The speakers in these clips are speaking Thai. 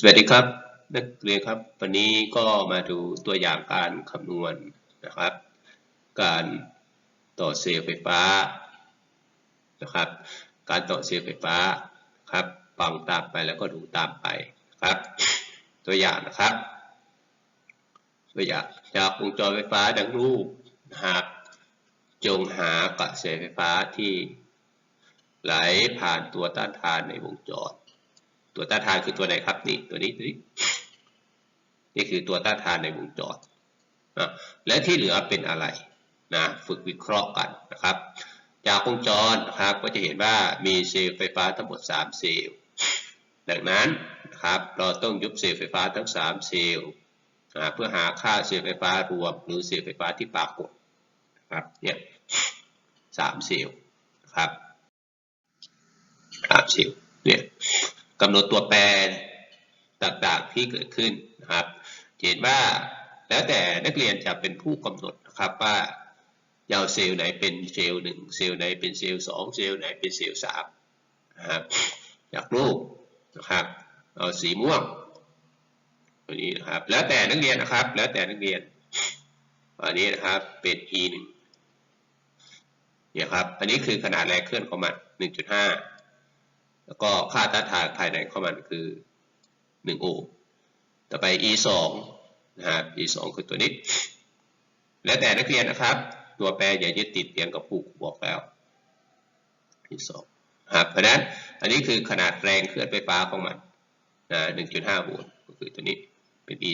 สวัสดีครับนักเรียนครับ วันนี้ก็มาดูตัวอย่างการคำนวณนะครับ การต่อเซลล์ไฟฟ้านะครับ การต่อเซลล์ไฟฟ้าครับฟังตามไปแล้วก็ดูตามไปครับ ตัวอย่างนะครับ ตัวอย่างจากวงจรไฟฟ้าดังรูปนะครับจงหากระแสไฟฟ้าที่ไหลผ่านตัวต้านทานในวงจร ตัวต้านทานคือตัวไหนครับนี่ตัวนี้ตัวนี้นี่คือตัวต้านทานในวงจรนะและที่เหลือเป็นอะไรนะฝึกวิเคราะห์กันนะครับ จากวงจรนะครับก็จะเห็นว่ามีเซลล์ไฟฟ้าทั้งหมด 3 เซลล์ดังนั้นนะครับเราต้องยุบเซลล์ไฟฟ้าทั้ง 3 เซลล์นะเพื่อหาค่าเซลล์ไฟฟ้ารวม หรือเซลล์ไฟฟ้าที่ปรากฏครับเนี่ยสามเซลล์ครับสามเซลล์เนี่ย กำหนดตัวแปรต่างๆที่เกิดขึ้นนะครับเห็นว่าแล้วแต่นักเรียนจะเป็นผู้กำหนดนะครับว่าเอาเซลล์ไหนเป็นเซลล์หนึ่งเซลล์ไหนเป็นเซลล์สองเซลล์ไหนเป็นเซลล์สามนะครับจากรูปนะครับเอาสีม่วงตัวนี้นะครับแล้วแต่นักเรียนนะครับ แล้วแต่นักเรียนอันนี้นะครับเป็น e หนึ่งเนี่ยครับอันนี้คือขนาดแรงเคลื่อนของมัน1.5 แล้วก็ค่าต้านทานภายในของมันคือ 1 โอห์มต่อไป e 2นะครับ e 2คือตัวนี้ แล้วแต่นักเรียนนะครับ ตัวแปรอย่ายึดติดเพียงกับผูกบอกแล้ว e 2ครับเพราะนั้นอันนี้คือขนาดแรงเคลื่อนไฟฟ้าของมันนะ1.5 โวลต์ก็คือตัวนี้เป็น e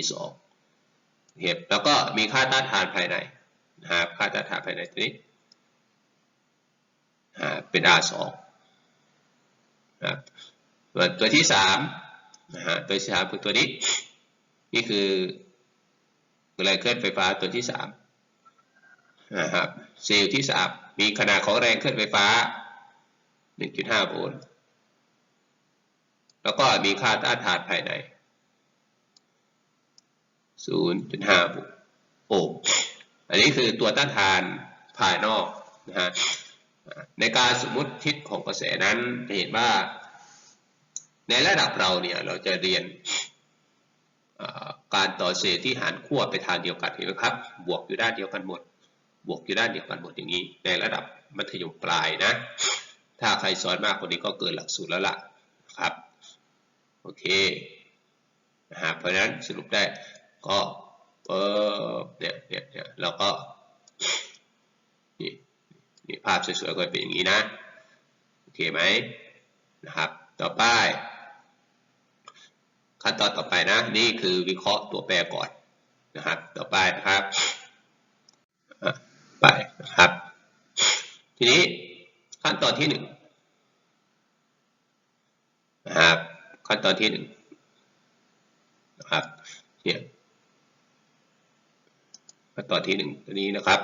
2เหตุแล้วก็มีค่าต้านทานภายในนะครับค่าต้านทานภายในตัวนี้เป็น R2 นะครับส่วนตัวที่3นะฮะตัวที่3คือตัวนี้ นี่คือแรงเคลื่อนไฟฟ้าตัวที่3นะครับเซลล์ที่3มีขนาดของแรงเคลื่อนไฟฟ้า 1.5 โวลต์แล้วก็มีค่าต้านทานภายใน 0.5 โอห์มอันนี้คือตัวต้านทานภายนอกนะฮะ ในการสมมติทิศของกระแสนั้นจะเห็นว่า ในระดับเราเนี่ยเราจะเรียนการต่อเซลล์ที่หารขั้วไปทางเดียวกันเห็นไหมครับ บวกอยู่ด้านเดียวกันหมด บวกอยู่ด้านเดียวกันหมดอย่างนี้ ในระดับมัธยมปลายนะ ถ้าใครสอนมากกว่านี้ก็เกินหลักสูตรแล้วล่ะครับ โอเคนะฮะเพราะฉะนั้นสรุปได้ก็เออเนี่ยเนี่ยเนี่ยเราก็ ภาพสวยๆก็เป็นอย่างนี้นะ โอเคไหมนะครับ ต่อไป ขั้นตอนต่อไปนะ นี่คือวิเคราะห์ตัวแปรก่อนนะครับ ต่อไปนะครับไปนะครับ ทีนี้ขั้นตอนที่หนึ่งนะครับขั้นตอนที่หนึ่งนะครับเนี่ยขั้นตอนที่หนึ่งตัวนี้นะครับ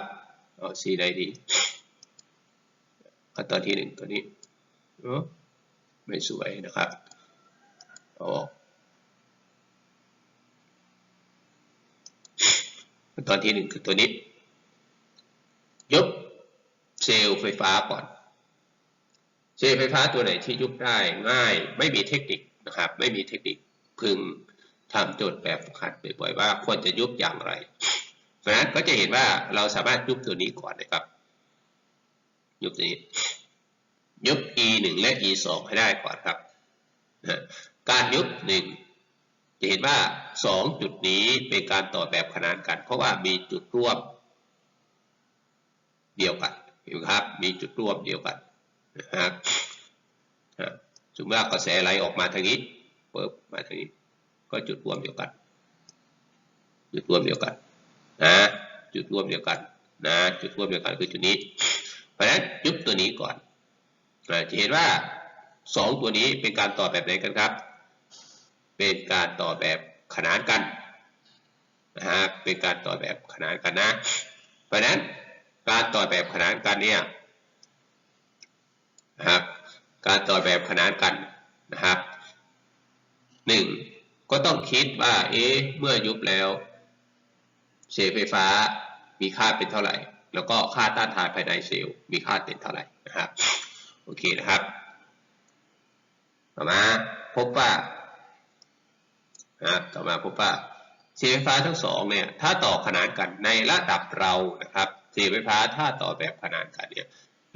เอาสีใดดี ขั้นตอนที่หนึ่งตัวนี้ไม่สวยนะครับออกขั้นตอนที่หนึ่งคือตัวนี้ยกเซลล์ไฟฟ้าก่อน เซลล์ไฟฟ้าตัวไหนที่ยุบได้ง่าย ไม่มีเทคนิคนะครับ ไม่มีเทคนิคพึงทำโจทย์แบบฝึกหัดบ่อยๆว่าควรจะยุบอย่างไร เพราะนั้นก็จะเห็นว่าเราสามารถยุบตัวนี้ก่อนนะครับ ยุบนี้ ยุบ e 1และ e 2ให้ได้ก่อนครับการยุบ 1 จะเห็นว่า 2 จุดนี้เป็นการต่อแบบขนานกัน เพราะว่ามีจุดร่วมเดียวกันเห็นครับ มีจุดร่วมเดียวกันนะครับสมมติว่ากระแสไหลออกมาทางนี้เปิดมาทางนี้ ก็จุดร่วมเดียวกัน จุดร่วมเดียวกันนะจุดร่วมเดียวกันนะจุดร่วมเดียวกันคือจุดนี้ ราะฉะนั้นยุบตัวนี้ก่อนจะเห็นว่า 2 ตัวนี้เป็นการต่อแบบไหนกันครับ เป็นการต่อแบบขนานกันนะฮะเป็นการต่อแบบขนานกันนะ เพราะฉะนั้นการต่อแบบขนานกันเนี่ยนะครับการต่อแบบขนานกันนะครับหนึ่งก็ต้องคิดว่าเอ๊ะเมื่อยุบแล้วเศษไฟฟ้ามีค่าเป็นเท่าไหร่ แล้วก็ค่าต้านทานภายในเซลล์มีค่าเป็นเท่าไหร่นะครับโอเคนะครับต่อมาพบว่านะครับต่อมาพบว่าเสาไฟฟ้าทั้งสองเนี่ยถ้าต่อขนานกันในระดับเรานะครับเสาไฟฟ้าถ้าต่อแบบขนานกันเนี่ย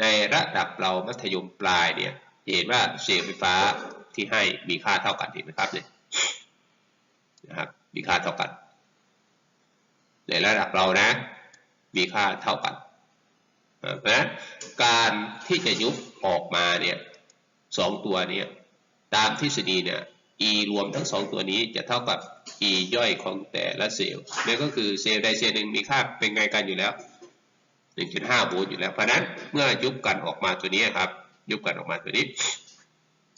ในระดับเรามัธยมปลายเนี่ยเห็นว่าเสาไฟฟ้าที่ให้มีค่าเท่ากันเห็นไหมครับเนี่ยนะครับมีค่าเท่ากัน ในระดับเรานะ มีค่าเท่ากันเพราะฉะนั้นการที่จะยุบออกมาเนี่ยสองตัวเนี่ยตามทฤษฎีเนี่ย e รวมทั้งสองตัวนี้จะเท่ากับ e ย่อยของแต่ละเซลล์นั่นก็คือเซลล์ใดเซลล์หนึ่งมีค่าเป็นไงกันอยู่แล้ว 1.5โวลต์อยู่แล้ว เพราะนั้นเมื่อยุบกันออกมาตัวนี้ครับ ยุบกันออกมาตัวนี้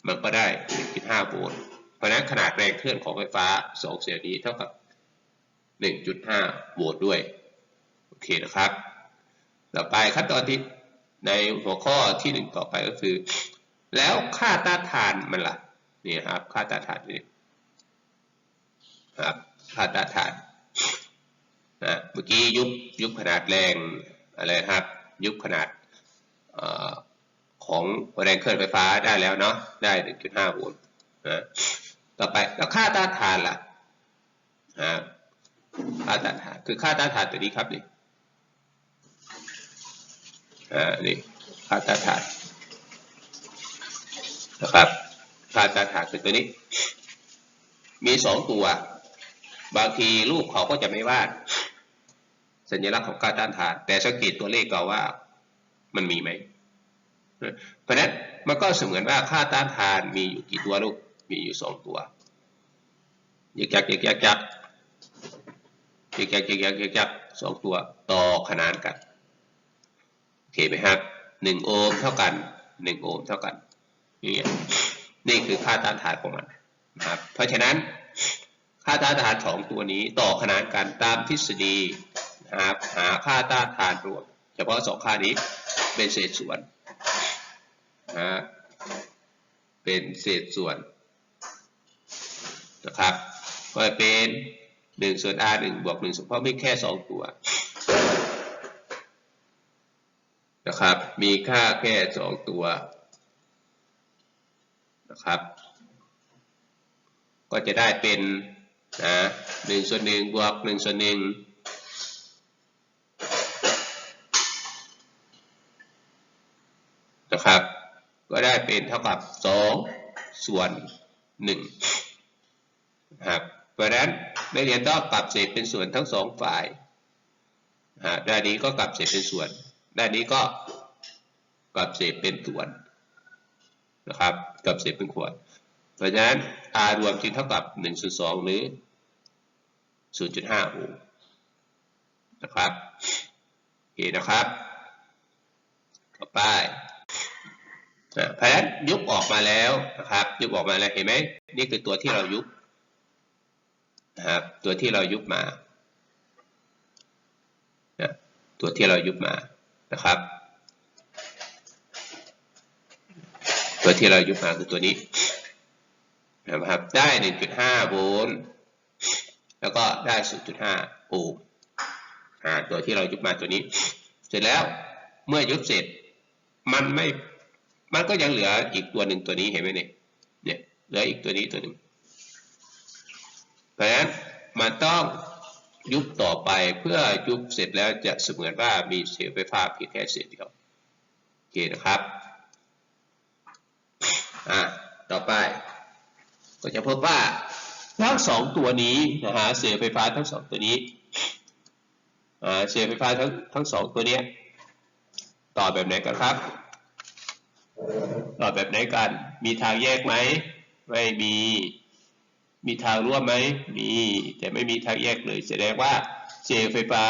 มันก็ได้ 1.5โวลต์เพราะนั้นขนาดแรงเคลื่อนของไฟฟ้า 2 เซลล์นี้เท่ากับ 1.5 โวลต์ด้วย อเคนะครับ ต่อไปขั้นตอนที่ในหัวข้อที่1ต่อไปก็คือ แล้วค่าต้านทานมันล่ะนี่ครับ ค่าต้านทานนี่ครับค่าต้านทานนะเมื่อกี้ยุบยุบขนาดแรงอะไรครับ ยุบขนาดอของแรงเคลื่อนไฟฟ้าได้แล้วเนาะได้ 1.5 โวลต์นะต่อไปแล้วค่าต้านทานล่ะนะค่าต้านทานคือค่าต้านทานตัวนี้ครับนี่ อ่านี่ค่าตานทานนะครับค่าตานทานคือตัวนี้ มีสองตัว บางทีรูปเขาก็จะไม่วาด สัญลักษณ์ของกาตานทานแต่สังเกตตัวเลขก็ว่ามันมีไหมเพราะนั้นมันก็เสมือนว่าค่าต้านทานมีอยู่กี่ตัวลูก มีอยู่สองตัวยักยักยักยักยักยักยักยักยักยักสองตัวต่อขนานกัน เคไหมครับหนึ่งโอห์มเท่ากันหนึ่งโอห์มเท่ากันนี่นี่คือค่าต้านทานของมันนะครับเพราะฉะนั้นค่าต้านทานสองตัวนี้ต่อขนานกันตามทฤษฎีนะครับหาค่าต้านทานรวมเฉพาะสองค่านี้เป็นเศษส่วนนะเป็นเศษส่วนนะครับก็เป็น1ส่วน r 1บวก1ส่วนเพราะไมีแค่ 2 ตัว นะครับ มีค่าแค่2ตัวนะครับ ก็จะได้เป็นนะ1ส่วน1บวก1ส่วน1นะครับ ก็ได้เป็นเท่ากับ2ส่วน1นะครับเพราะฉะนั้นนักเรียนต้องกลับเศษเป็นส่วนทั้งสองฝ่ายด้านนี้ก็กลับเศษเป็นส่วน ด้านนี้ก็กับเศษเป็นส่วนนะครับ กับเศษเป็นขวดเพราะฉะนั้น r รวมจึงเท่ากับ1ส่วน2หรือ 0.5โอห์มนะครับโอเคนะครับต่อไปเพราะฉะนั้นยุบออกมาแล้วนะครับ ยุบออกมาแล้วเห็นไหมนี่คือตัวที่เรายุบนะครับตัวที่เรายุบมา ตัวที่เรายุบมา นะครับ ตัวที่เรายุบมาคือตัวนี้นะครับ ได้ 1.5 โวลต์ แล้วก็ได้ 0.5 โอห์มตัวที่เรายุบมาตัวนี้ เสร็จแล้วเมื่อยุบเสร็จ มันไม่ มันก็ยังเหลืออีกตัวหนึ่งตัวนี้เห็นไหมเนี่ยเนี่ย เหลืออีกตัวนี้ตัวหนึ่งเพราะฉะนั้นมันต้อง ยุบต่อไปเพื่อยุบเสร็จแล้วจะเสมือนว่ามีเสลล์ไฟฟ้าเพียงแค่เศษเดียวโอเคนะครับอ่าต่อไป ก็จะพบว่าทั้งสองตัวนี้นะฮะเสลล์ไฟฟ้าทั้งสองตัวนี้อ่าเสลล์ไฟฟ้าทั้งทั้งสองตัวเนี้ยต่อแบบไหนกันครับ ต่อแบบไหนกัน มีทางแยกไหม ไม่มี มีทางร่วมไหมมี แต่ไม่มีทางแยกเลย แสดงว่าเซลล์ไฟฟ้า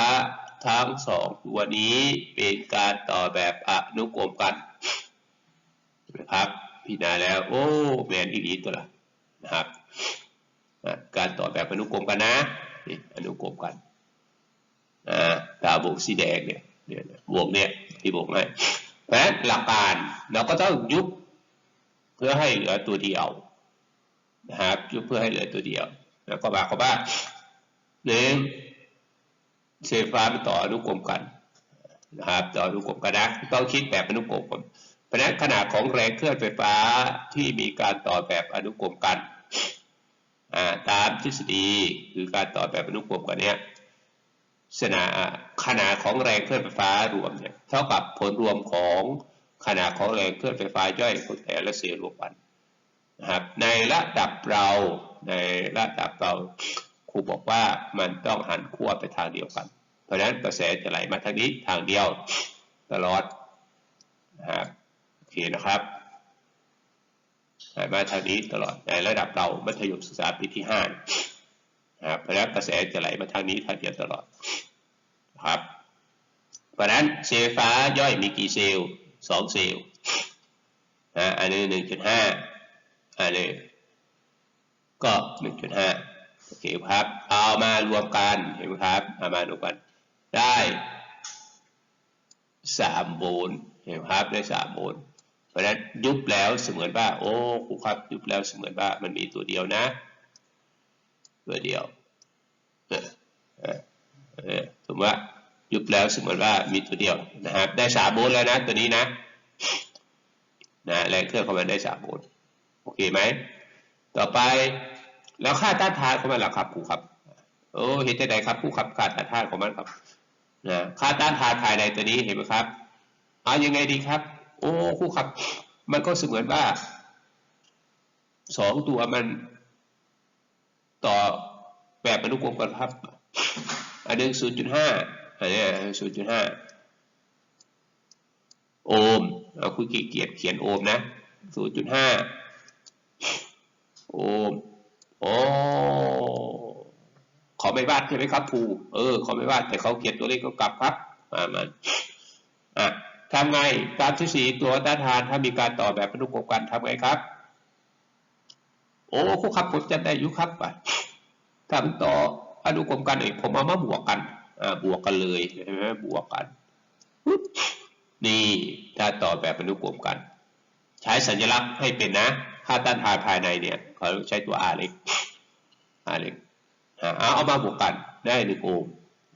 ทั้งสองตัวนี้เป็นการต่อแบบอนุกรมกันนะครับพิจารณาแล้ว โอ้แมนอีดีตัวละนะครับการต่อแบบอนุกรมกันนะนี่อนุกรมกันตาบวกสีแดงเนี่ยเนี่ยบวกเนี่ยที่บวกให้เพราะฉะนั้นหลักการเราก็ต้องยุบเพื่อให้เหลือตัวเดียว นะครับยุบเพื่อให้เหลือตัวเดียว แล้วก็บอกเขาว่าหนึ่งเซฟ้ามันต่ออนุกรมกันนะครับต่ออนุกรมกันนะต้องคิดแบบอนุกรมกันเพราะนั้นขนาดของแรงเคลื่อนไฟฟ้าที่มีการต่อแบบอนุกรมกันตามทฤษฎีคือการต่อแบบอนุกรมกันเนี้ยสนาขนาดของแรงเคลื่อนไฟฟ้ารวมเนี่ยเท่ากับผลรวมของขนาดของแรงเคลื่อนไฟฟ้าย่อยของแต่ละเซลล์รวมกัน นะครับในระดับเราในระดับเราครูบอกว่ามันต้องหันขั้วไปทางเดียวกัน เพราะฉะนั้นกระแสจะไหลมาทางนี้ทางเดียวตลอดนะครับโอเคนะครับไหลมาทางนี้ตลอดในระดับเรามัธยมศึกษาปีที่ห้านะครับเพราะฉะนั้นกระแสจะไหลมาทางนี้ทางเดียวตลอดครับเพราะฉะนั้นเซลล์ฟ้าย่อยมีกี่เซลล์สองเซลล์นะอันนี้หนึ่งจุดห้า อันนี้ก็หนึ่งจุดห้าโอเคครับ เอามารวมกันเห็นไหมครับเอามารวมกัน ได้สามโวลต์เห็นไหมครับได้สามโวลต์เพราะฉะนั้นยุบแล้วเสมือนว่า โอ้ครูครับยุบแล้วเสมือนว่ามันมีตัวเดียวนะ ตัวเดียวสมมติว่ายุบแล้วเสมือนว่ามีตัวเดียวนะครับ ได้สามโวลต์แล้วนะตัวนี้นะนะแรงเครื่องของมันได้สามโวลต์ โอเคไหม ต่อไปแล้วค่าต้านทานของมันล่ะครับครูครับโอ้เห็นใจใดครับครูครับค่าต้านทานของมันครับนะค่าต้านทานภายในตัวนี้เห็นไหมครับเอายังไงดีครับ โอ้ครูครับ มันก็เสมือนว่าสองตัวมัน ต่อแบบอนุกรมกันครับอันหนึ่งศูนย์จุดห้าอันนี้ศูนย์จุดห้าโอห์มเอาคุยเกียรติเขียนโอห์มนะศูนย์จุดห้า โอมโอ้ขอไม่วาดใช่ไหมครับครูเออ ขอไม่วาดแต่เขาเขียนตัวเลขก็กลับครับมามันอะทำไงการที่สีตัวต้านทานถ้ามีการต่อแบบอนุกรมกันทำไงครับ โอ้ครูครับผมจะได้ยุครับอะทำต่ออนุกรมกันเองผมเอามาบวกกันอ่าบวกกันเลยใช่ไหมบวกกันนี่ถ้าต่อแบบอนุกรมกัน ใช้สัญลักษณ์ให้เป็นนะ ค่าต้านทานภายในเนี่ยเขาใช้ตัว R เล็ก R เล็กเอาเอามาบวกกันได้หนึ่งโอห์ม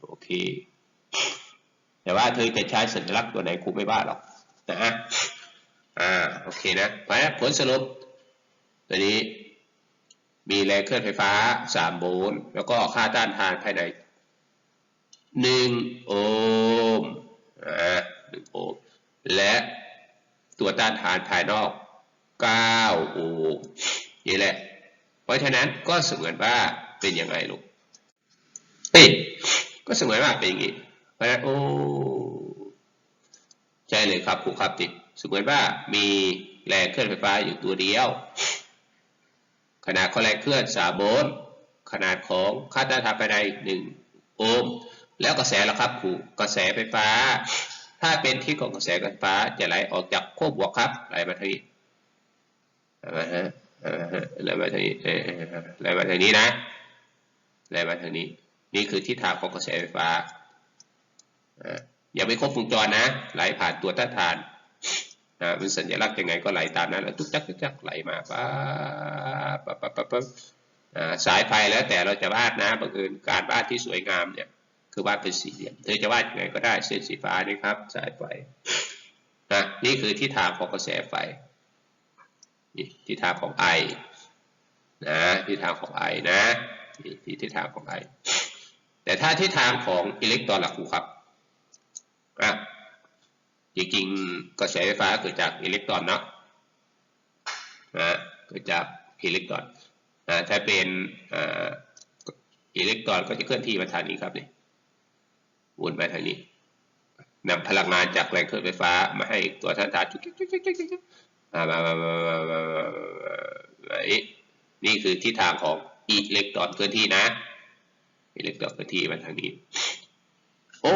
โอเค แต่ว่าเธอจะใช้สัญลักษณ์ตัวไหนครูไม่ว่าหรอกนะฮะอ่าโอเคนะเพราะผลสรุปตัวนี้มีแรงเคลื่อนไฟฟ้า 3 โวลต์แล้วก็ค่าต้านทานภายใน 1 โอห์มอ่า1โอห์มและตัวต้านทานภายนอก 9 โอห์มนี่แหละ เพราะฉะนั้นก็เสมือนว่าเป็นยังไงลูกเฮ้ก็เสมือนว่าเป็นอย่างนี้ เพราะฉะนั้นโอ้ใช่เลยครับครูครับติดเสมือนว่ามีแรงเคลื่อนไฟฟ้าอยู่ตัวเดียว ขนาดของแรงเคลื่อน3โวลต์ขนาดของค่าต้านทานภายใน1โอห์มแล้วกระแสล่ะครับครูกระแสไฟฟ้า ถ้าเป็นที่ของกระแสไฟฟ้าจะไหลออกจากขั้วบวกครับไหลมาทางนี้ มาฮะไหลมาทางนี้ไหลมาทางนี้นะไหลมาทางนี้ นี่คือทิศทางของกระแสไฟฟ้าอย่าไปครบวงจรนะ ไหลผ่านตัวต้านทานนะเป็นสัญลักษณ์ยังไงก็ไหลตามนั้นแล้วทุกจักทุกจักไหลมาปั๊บปั๊บปั๊บปั๊บสายไฟแล้วแต่เราจะวาดนะบังเอิญการวาดที่สวยงามเนี่ยคือวาดเป็นสี่เหลี่ยมเธอจะวาดยังไงก็ได้เส้นสีฟ้านี่ครับ สายไฟนะนี่คือทิศทางของกระแสไฟ ทิศทางของไอนะทิศทางของไอนะที่ทิศทางของไอแต่ถ้าทิศทางของอิเล็กตรอนล่ะครูครับอะจริงๆกระแสไฟฟ้าเกิดจากอิเล็กตรอนเนาะนะเกิดจากอิเล็กตรอนนะถ้าเป็นอิเล็กตรอนก็จะเคลื่อนที่มาทางนี้ครับนี่วนไปทางนี้นำพลังงานจากแรงเคลื่อนไฟฟ้ามาให้ตัวท่านทาน นี่คือทิศทางของอิเล็กตรอนเคลื่อนที่นะอิเล็กตรอนเคลื่อนที่มาทางนี้ โอ้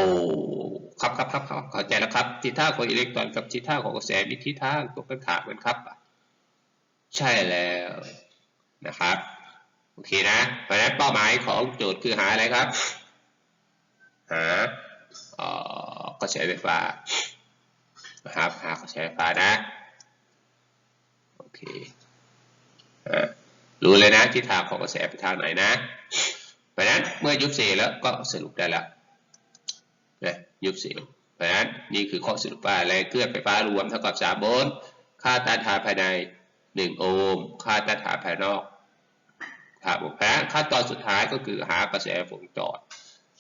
ครับครับครับครับเข้าใจแล้วครับ ทิศทางของอิเล็กตรอนกับทิศทางของกระแสมีทิศทางตรงกันข้ามกันครับ ใช่แล้วนะครับโอเคนะเพราะนั้นเป้าหมายของโจทย์คือหาอะไรครับหาเอ่อกระแสไฟฟ้านะครับหากระแสไฟฟ้านะ เครู้เลยนะทิศทางของกระแสไปทางไหนนะ เพราะนั้นเมื่อยุบเซลแล้วก็สรุปได้แล้วนะยุบเซลเพราะนั้นนี่คือข้อสรุปว่าแรงเคลื่อนไฟฟ้ารวมเท่ากับ3โวลต์ค่าต้านทานภายใน 1 โอห์มค่าต้านทานภายนอกครับผมเพราะขั้นตอนสุดท้ายก็คือหากระแสวงจร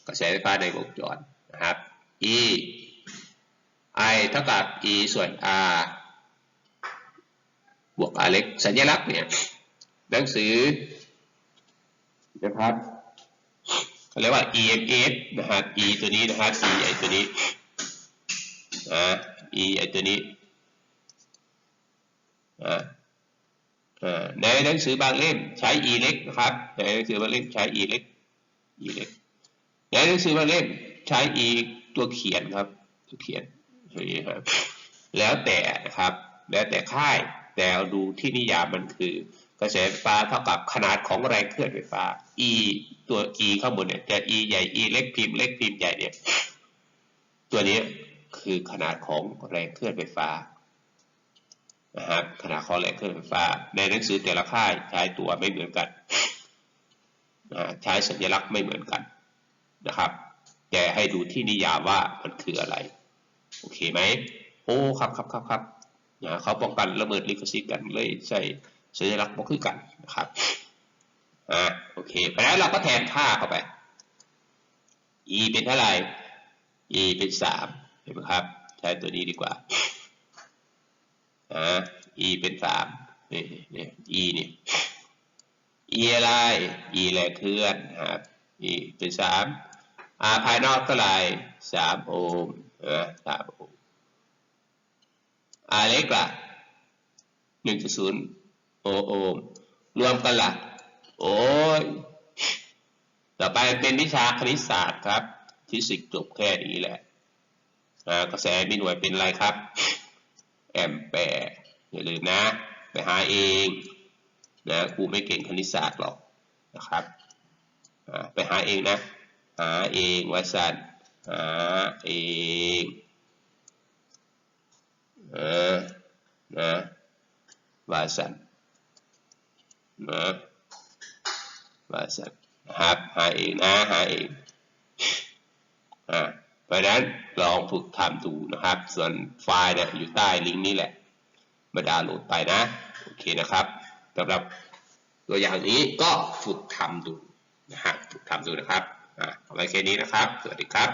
กระแสไฟฟ้าในวงจรนะครับ E I เท่ากับ E ส่วน R บวก R เล็กสัญลักษณ์เนี่ยหนังสือนะครับเขาเรียกว่า EMF นะครับ E ตัวนี้นะครับ E ไอตัวนี้อ่า E ไอตัวนี้อ่าอ่าในหนังสือบางเล่มใช้ E เล็กนะครับในหนังสือบางเล่มใช้ E เล็ก E เล็กในหนังสือบางเล่มใช้ E ตัวเขียนครับตัวเขียนอย่างนี้ครับแล้วแต่นะครับ แล้วแต่ค่าย แต่ดูที่นิยามมันคือกระแสไฟฟ้าเท่ากับขนาดของแรงเคลื่อนไฟฟ้า E ตัว E ข้างบนเนี่ยจะ E ใหญ่ E เล็กพิมพ์เล็กพิมพ์ใหญ่เนี่ยตัวนี้คือขนาดของแรงเคลื่อนไฟฟ้านะครับขนาดของแรงเคลื่อนไฟฟ้า ในหนังสือแต่ละค่ายใช้ตัวไม่เหมือนกันใช้สัญลักษณ์ไม่เหมือนกันนะครับ แต่ให้ดูที่นิยามว่ามันคืออะไร โอเคไหมโอ้ครับครับครับครับ นะเขาป้องกันระเบิดลิขสิทธิ์กันเลยใส่สัญลักษณ์บอกคือกันนะครับอ่าโอเคเพราะฉะนั้นเราก็แทนค่าเข้าไป e เป็นเท่าไหร่ e เป็นสามเห็นไหมครับ ใช้ตัวนี้ดีกว่าอ่า e เป็นสามนี่นี่ e นี่ย e อะไร e แรงเคลื่อนนะครับ e เป็นสาม r ภายนอกเท่าไหร่สามโอห์มนะสามโอห์ม r เล็กล่ะหนึ่งจุดศูนย์โอห์มรวมกันล่ะโอ้ยต่อไปเป็นวิชาคณิตศาสตร์ครับฟิสิกส์จบแค่นี้แหละกระแสมีหน่วยเป็นอะไรครับ แอมแปร์อย่าลืมนะ ไปหาเองนะครูไม่เก่งคณิตศาสตร์หรอกนะครับไปหาเองนะ หาเองวสันหาเอง เออนะวาสันนะวาสันครับหาเองนะหาเองอ่าเพราะนั้นลองฝึกทำดูนะครับ ส่วนไฟล์เนี่ยอยู่ใต้ลิงก์นี้แหละมาดาวน์โหลดไปนะ โอเคนะครับสำหรับตัวอย่างนี้ก็ฝึกทำดูนะฮะฝึกทำดูนะครับอ่าเอาไว้แค่นี้นะครับ สวัสดีครับ